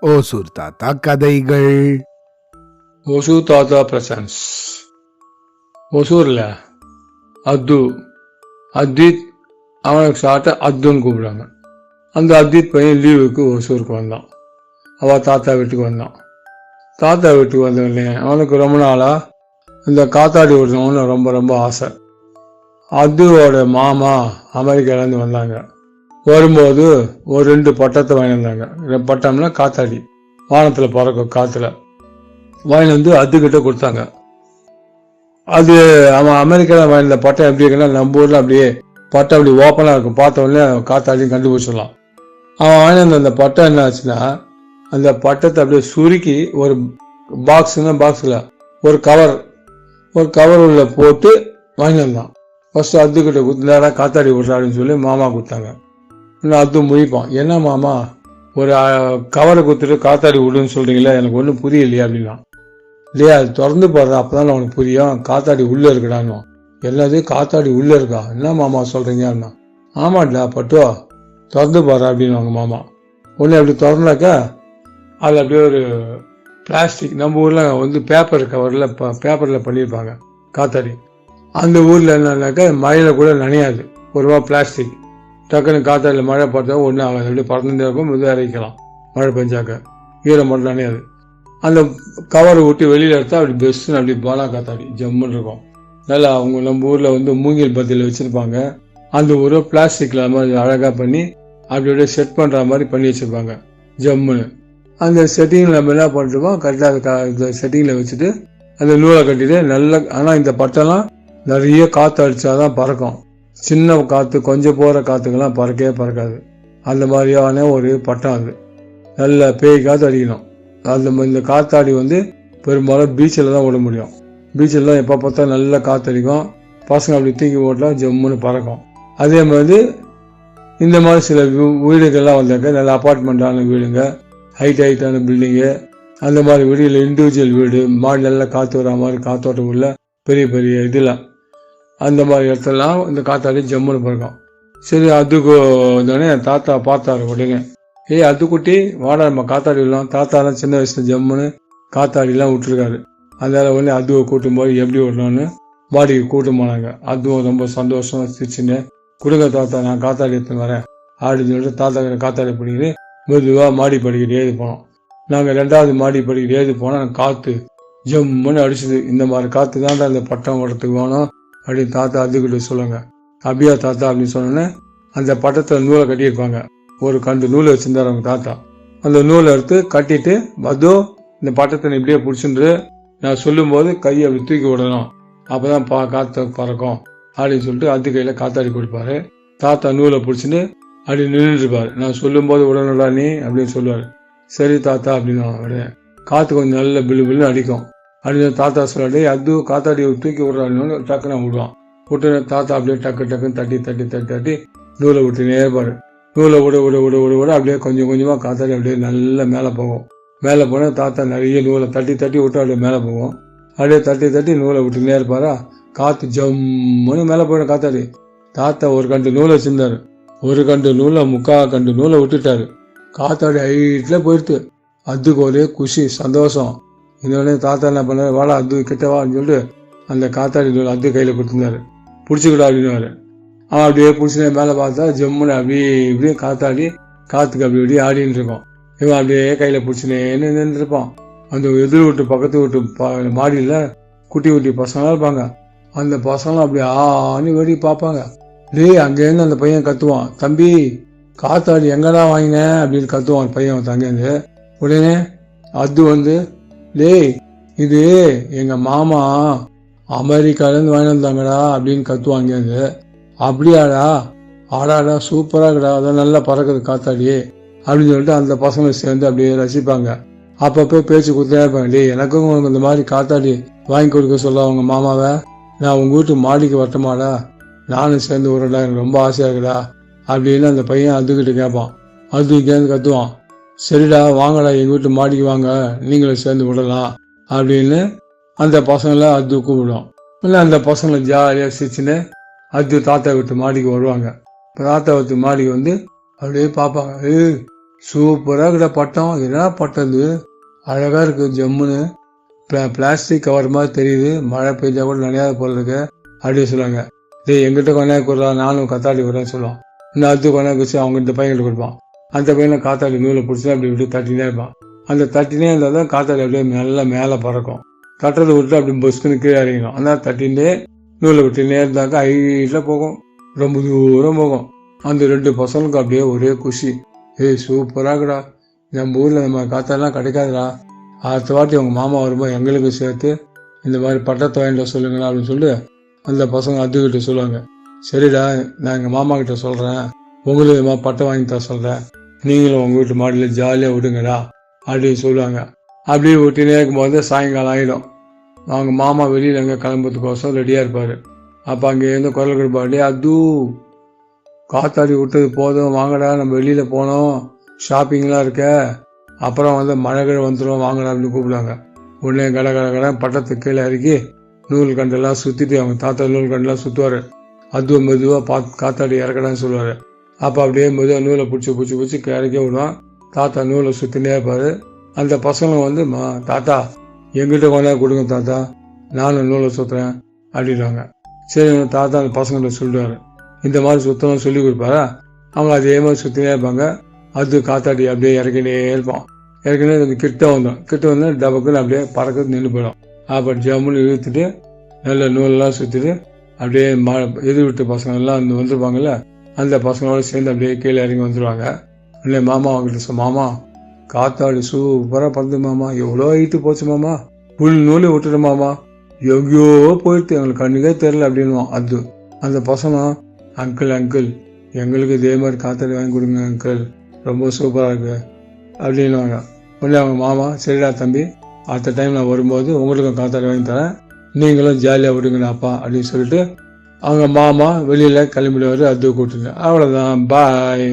ஓசூர் தாத்தா கதைகள். ஒசூர் தாத்தா பிரசன்ஸ். ஒசூரில் அத்து. அத்வித் அவனுக்கு ஷார்ட்டாக அத்துன்னு கூப்பிடுறாங்க. அந்த அத்வித் பையன் லீவுக்கு ஒசூருக்கு வந்தான். அவள் தாத்தா வீட்டுக்கு வந்தான். தாத்தா வீட்டுக்கு வந்தவொடனே அவனுக்கு ரொம்ப நாளாக இந்த காத்தாடி ஓடுறவனு ரொம்ப ரொம்ப ஆசை. அத்துவோட மாமா அமெரிக்காலேருந்து வந்தாங்க. வரும்போது ஒரு ரெண்டு பட்டத்தை வாங்கி வந்தாங்க. பட்டம்னா காத்தாடி. வானத்தில் பறக்கும் காற்றுல வாங்கி வந்து அதுக்கிட்ட கொடுத்தாங்க. அது அவன் அமெரிக்காவில் வாங்கின பட்டம் எப்படி இருக்குன்னா நம்ம ஊரில் அப்படியே பட்டம் அப்படி ஓப்பனாக இருக்கும். பார்த்த உடனே காத்தாடி கண்டுபிடிச்சிடலாம். அவன் வாங்கி வந்த அந்த பட்டம் என்ன ஆச்சுன்னா அந்த பட்டத்தை அப்படியே சுருக்கி ஒரு பாக்ஸுன்னா பாக்ஸில் ஒரு கவர் ஒரு கவர் உள்ள போட்டு வாங்கி வந்தான். ஃபஸ்ட்டு அதுக்கிட்ட கொடுத்தாரா காத்தாடி விட்றாருன்னு சொல்லி மாமா கொடுத்தாங்க. அதுவும் அது முடிப்பான் என்ன மாமா? ஒரு கவரை கொடுத்துட்டு காத்தாடி விடுன்னு சொல்றீங்களே எனக்கு ஒன்றும் புரியலையா அப்படின்னா. இல்லையா அது திறந்து போடுற அப்பதான் உனக்கு புரியும். காத்தாடி உள்ள இருக்குடான்னு. என்னது காத்தாடி உள்ள இருக்கா? என்ன மாமா சொல்றீங்க அப்படின்னா. ஆமாடா பட்டுவா திறந்து போடுற அப்படின்னு அவங்க மாமா. ஒன்று அப்படி திறந்தாக்கா அது அப்படியே ஒரு பிளாஸ்டிக் நம்ம ஊரில் வந்து பேப்பர் கவரில் பேப்பரில் பண்ணியிருப்பாங்க காத்தாடி. அந்த ஊரில் என்னன்னாக்கா மழையில் கூட நனையாது. ஒருவா பிளாஸ்டிக் டக்குன்னு காத்தாடியில் மழை பார்த்தா ஒன்றும் ஆகாது. அப்படியே பறந்துட்டே இருக்கும் மெதுவாக இறக்கலாம் மழை பெஞ்சாக்க. ஈரம் மட்டும் நனையாது அந்த கவரை விட்டு வெளியில் எடுத்தா அப்படி பெஸ்ட்டுன்னு அப்படி பாலா காத்தாடி. ஜம்முன்னு இருக்கும். நல்லா அவங்க நம்ம ஊரில் வந்து மூங்கில் பத்தியில் வச்சுருப்பாங்க. அந்த ஊரை பிளாஸ்டிக்கில் மாதிரி அழகாக பண்ணி அப்படி அப்படியே செட் பண்ணுற மாதிரி பண்ணி வச்சுருப்பாங்க. ஜம்முன்னு. அந்த செட்டிங்கில் நம்ம என்ன பண்ணுறோமோ கரெக்டாக இந்த செட்டிங்கில் வச்சுட்டு அந்த நூலை கட்டிட்டு நல்ல ஆனால் இந்த பட்டெல்லாம் நிறைய காற்று அடிச்சாதான் பறக்கும். சின்ன காற்று கொஞ்சம் போகிற காற்றுக்கெல்லாம் பறக்கவே பறக்காது. அந்த மாதிரியான ஒரு பட்டம் அது. நல்ல பேய் காற்று அடிக்கணும். அந்த இந்த காத்தாடி வந்து பெரும்பாலும் பீச்சில் தான் விட முடியும். பீச்சில் தான் எப்போ பார்த்தா நல்ல காற்றடிக்கும் பசங்க அப்படி தூக்கி போட்டால் ஜம்முன்னு பறக்கும். அதே மாதிரி இந்த மாதிரி சில வீ- வீடுகள்லாம் வந்தாக்க நல்ல அப்பார்ட்மெண்ட்டான வீடுங்க. ஹைட் ஹைட்டான பில்டிங்கு அந்த மாதிரி வீடு இண்டிவிஜுவல் வீடு. மாடி நல்லா காற்று வர மாதிரி காத்தோட்டம் உள்ள பெரிய பெரிய இதெல்லாம் அந்த மாதிரி இடத்துலலாம் இந்த காத்தாடி ஜம்முன்னு போயிருக்கோம் சரி அதுக்கு உடனே தாத்தா பார்த்தாரு உடனே. ஏய் அது குட்டி வாடா நம்ம காத்தாடி விடலாம் தாத்தாலாம் சின்ன வயசுல ஜம்முன்னு காத்தாடிலாம் விட்டுருக்காரு. அதனால உடனே அதுவை கூட்டும் போது எப்படி விடணும்னு மாடிக்கு கூட்டும் போனாங்க. அதுவும் ரொம்ப சந்தோஷமாக சிரிச்சுன்னு கொடுங்க தாத்தா நான் காத்தாடி எடுத்துன்னு வரேன். அப்படின்னு சொல்லிட்டு தாத்தா கிட்ட காத்தாடி படிக்கிட்டு மெதுவாக மாடி படிக்கிட்டு ஏது போனோம். நாங்கள் ரெண்டாவது மாடி படிக்கிட்டு ஏது போனால் காற்று ஜம்முன்னு அடிச்சுது. இந்த மாதிரி காற்று தான் இந்த பட்டம் ஓட்டத்துக்கு வேணும். அப்படின்னு தாத்தா அதுக்கிட்ட சொல்லுங்க அபியா தாத்தா அப்படின்னு சொன்னோன்னே அந்த பட்டத்தில் நூலை கட்டியிருப்பாங்க. ஒரு கண்டு நூலை வச்சுருந்தார் அவங்க தாத்தா. அந்த நூலை எடுத்து கட்டிட்டு அதோ இந்த பட்டத்தை இப்படியே பிடிச்சிட்டு நான் சொல்லும்போது கையை அப்படி தூக்கி விடணும். அப்பதான் பா காற்று பறக்கும் அப்படின்னு சொல்லிட்டு அது கையில் காத்தாடி கொடுப்பாரு. தாத்தா நூலை பிடிச்சின்னு அப்படி நின்றுருப்பாரு. நான் சொல்லும்போது உடனடா நீ அப்படின்னு சொல்லுவார். சரி தாத்தா அப்படின்னு அவர். காற்று கொஞ்சம் நல்ல பில்லு பில்லுன்னு அடிக்கும். அப்படின்னு தாத்தா சொல்லாடி அது காத்தாடி தூக்கி விடுறான்னு டக்குன்னு விடுவான் விட்டு தாத்தா அப்படியே டக்கு டக்குன்னு தட்டி தட்டி தட்டி தட்டி நூலை விட்டு நேர்பாரு நூலை விட விட விட விட விட அப்படியே கொஞ்சம் கொஞ்சமாக காத்தாடி அப்படியே நல்லா மேலே போகும். மேலே போனால் தாத்தா நிறைய நூலை தட்டி தட்டி விட்டு அப்படியே மேலே போகும். அப்படியே தட்டி தட்டி நூலை விட்டு இருப்பாரா? காற்று ஜம்முன்னு மேலே போயிடும் காத்தாடி. தாத்தா ஒரு கண்டு நூலை வச்சிருந்தாரு ஒரு கண்டு நூலை முக்கா கண்டு நூலை விட்டுட்டாரு. காத்தாடி ஹைட்டில் போயிடுது அதுக்கு ஒரே குஷி சந்தோஷம். இதோடய தாத்தா என்ன பண்ணார்? வாடா அது கிட்டவான்னு சொல்லிட்டு அந்த காத்தாடி நூல் அது கையில் கொடுத்துருந்தாரு. பிடிச்சிக்கிடா அப்படின்னு அவன் அப்படியே பிடிச்சி மேலே பார்த்தா ஜம்முன்னு அப்படியே இப்படியும் காத்தாடி காற்றுக்கு அப்படி இப்படி ஆடின்னு இருக்கோம் இவன் அப்படியே கையில் பிடிச்சினேன்னு நின்றுருப்பான் அந்த எதிர் வீட்டு பக்கத்து வீட்டு மாடியில் குட்டி குட்டி பசங்களாம் இருப்பாங்க. அந்த பசங்களாம் அப்படியே ஆணி வெடி பார்ப்பாங்க. டேய் அங்கேருந்து அந்த பையன் கத்துவான். தம்பி காத்தாடி எங்கடா வாங்கினேன் அப்படின்னு கத்துவான் பையன் தங்கேருந்து உடனே அது வந்து டேய் இது எங்கள் மாமா அமெரிக்காலேருந்து வாங்கிட்டு வந்தாங்கடா அப்படின்னு கத்துவாங்க அது. அப்படியாடா? ஆடாடா சூப்பராக இருக்குடா அதான் நல்லா பறக்குது காத்தாடி அப்படின்னு சொல்லிட்டு அந்த பசங்க சேர்ந்து அப்படியே ரசிப்பாங்க. அப்பப்போ பேச்சு கொடுத்தே இருப்பாங்க டேய் எனக்கும் உனக்கு இந்த மாதிரி காத்தாடி வாங்கி கொடுக்க சொல்ல அவங்க மாமாவை. நான் உங்கள் வீட்டு மாடிக்கு வரட்டுமாடா? நானும் சேர்ந்து விடுறடா எனக்கு ரொம்ப ஆசையாக இருக்குடா அப்படின்னு அந்த பையன் அதுக்கிட்ட கேட்பான். அது இங்கேருந்து கத்துவான். சரிடா வாங்கடா எங்கள் வீட்டு மாடிக்கு வாங்க நீங்களும் சேர்ந்து விடலாம் அப்படின்னு அந்த பசங்களை அது கூப்பிடும். இல்லை அந்த பசங்களை ஜாலியாக சிரிச்சுன்னு அது தாத்தா வீட்டு மாடிக்கு வருவாங்க. தாத்தா வீட்டு மாடிக்கு வந்து அப்படியே பார்ப்பாங்க. ஏ சூப்பராக இருக்கிற பட்டம். என்ன பட்டம் இது? அழகாக இருக்குது ஜம்முன்னு. பிளா பிளாஸ்டிக் கவர் மாதிரி தெரியுது. மழை பெய்ஞ்சால் கூட நினையாத போல இருக்கு அப்படின்னு சொல்லுவாங்க. டேய் எங்கிட்ட கொண்டாந்து கொடுறா நானும் கத்தாடி விடுறேன்னு சொல்லுவான். இன்னும் அது கொண்டாந்து வச்சு அவங்க இந்த பையன்கிட்ட கொடுப்பான். அந்த பையனை காத்தாடி நூலை பிடிச்சி அப்படி இப்படி தட்டினே இருப்பான். அந்த தட்டினே இருந்தால் தான் காத்தாடி அப்படியே நல்லா மேலே பறக்கும். தட்டுறதை விட்டு அப்படி பொஸ்க்குன்னு கீழே இறங்கிடும். அந்த தட்டினே நூலை விட்டுனே இருந்தாக்கா ஹைட்டில் போகும். ரொம்ப தூரம் போகும். அந்த ரெண்டு பசங்களுக்கும் அப்படியே ஒரே குஷி. ஏய் சூப்பராகடா நம்ம ஊரில் நம்ம காத்தாலாம் கிடைக்காதுடா. அடுத்த வாட்டி உங்கள் மாமா வரும்போது எங்களுக்கு சேர்த்து இந்த மாதிரி பட்டத்தை வாங்கிட்டு சொல்லுங்களா அப்படின்னு சொல்லிட்டு அந்த பசங்க அதுக்கிட்ட சொல்லுவாங்க. சரிடா நான் எங்கள் மாமா கிட்ட சொல்கிறேன் உங்களுக்கு இந்த பட்டம் வாங்கி தர சொல்கிறேன் நீங்களும் உங்கள் வீட்டு மாடியில் ஜாலியாக விடுங்கடா அப்படின்னு சொல்லுவாங்க. அப்படியே விட்டுனே இருக்கும்போது சாயங்காலம் ஆகிடும் அவங்க மாமா வெளியில் எங்கே கிளம்புறதுக்கோசம் ரெடியாக இருப்பார். அப்போ அங்கேருந்து குரல் கொடுப்பாடி அது காத்தாடி விட்டது போதும் வாங்கடா நம்ம வெளியில் போனோம். ஷாப்பிங்லாம் இருக்க. அப்புறம் வந்து மழை கிழ வந்துடும் வாங்கடா அப்படின்னு கூப்பிடுவாங்க. உடனே கட கட கடை பட்டத்துக்கு கீழே இறக்கி நூல் கண்டெல்லாம் சுற்றிட்டு அவங்க தாத்தா நூல் கண்டெல்லாம் சுற்றுவார் அதுவும் மெதுவாக பா காத்தாடி இறக்கடான்னு சொல்லுவார். அப்போ அப்படியே மெதுவாக நூலை பிடிச்சி பிடிச்சி பிடிச்சி கிடைக்க விடுவான். தாத்தா நூலை சுற்றினே இருப்பார். அந்த பசங்களும் வந்து மா தாத்தா எங்கிட்ட கொண்டாந்து கொடுங்க தாத்தா. நானும் நூலை சுற்றுறேன் அப்படின்வாங்க சரி தாத்தா அந்த பசங்கள்ட்ட சொல்லுவார் இந்த மாதிரி சுத்தணும் சொல்லி கொடுப்பாரா? அவங்க அதே மாதிரி சுற்றினே இருப்பாங்க. அது காத்தாடி அப்படியே இறக்கினே இருப்பான். இறக்கினே கொஞ்சம் கிட்ட வந்துடும் கிட்ட வந்து டபக்குன்னு அப்படியே பறக்கிறது நின்று போயிடும். அப்போ ஜம்முன்னு இழுத்துட்டு நல்ல நூலெல்லாம் சுற்றிட்டு அப்படியே மா எதிர் விட்டு பசங்கெல்லாம் வந்து வந்திருப்பாங்கல்ல அந்த பசங்களோட சேர்ந்து அப்படியே கீழே இறங்கி வந்துருவாங்க. இல்லை மாமா அவங்ககிட்ட சொ மாமா காத்தாடி சூப்பராக பறந்து மாமா. எவ்வளோ ஹைட்டு போச்சு மாமா. புல் நூலி விட்டுரு மாமா. எங்கேயோ போயிட்டு எங்களுக்கு கண்ணுக்கே தெரில அப்படின்னுவான். அது அந்த பசங்க அங்கிள் அங்கிள் எங்களுக்கு இதே மாதிரி காத்தாடி வாங்கி கொடுங்க அங்கிள். ரொம்ப சூப்பராக இருக்கு அப்படின்னுவாங்க. உடனே அவங்க மாமா சரிடா தம்பி. அடுத்த டைம் நான் வரும்போது உங்களுக்கும் காத்தாடி வாங்கி தரேன். நீங்களும் ஜாலியாக விடுங்கண்ணா அப்பா அப்படின்னு சொல்லிட்டு அவங்க மாமா வெளியில் கிளம்பிடுவார் அது கூட்டுங்க. அவ்வளோதான் பாய்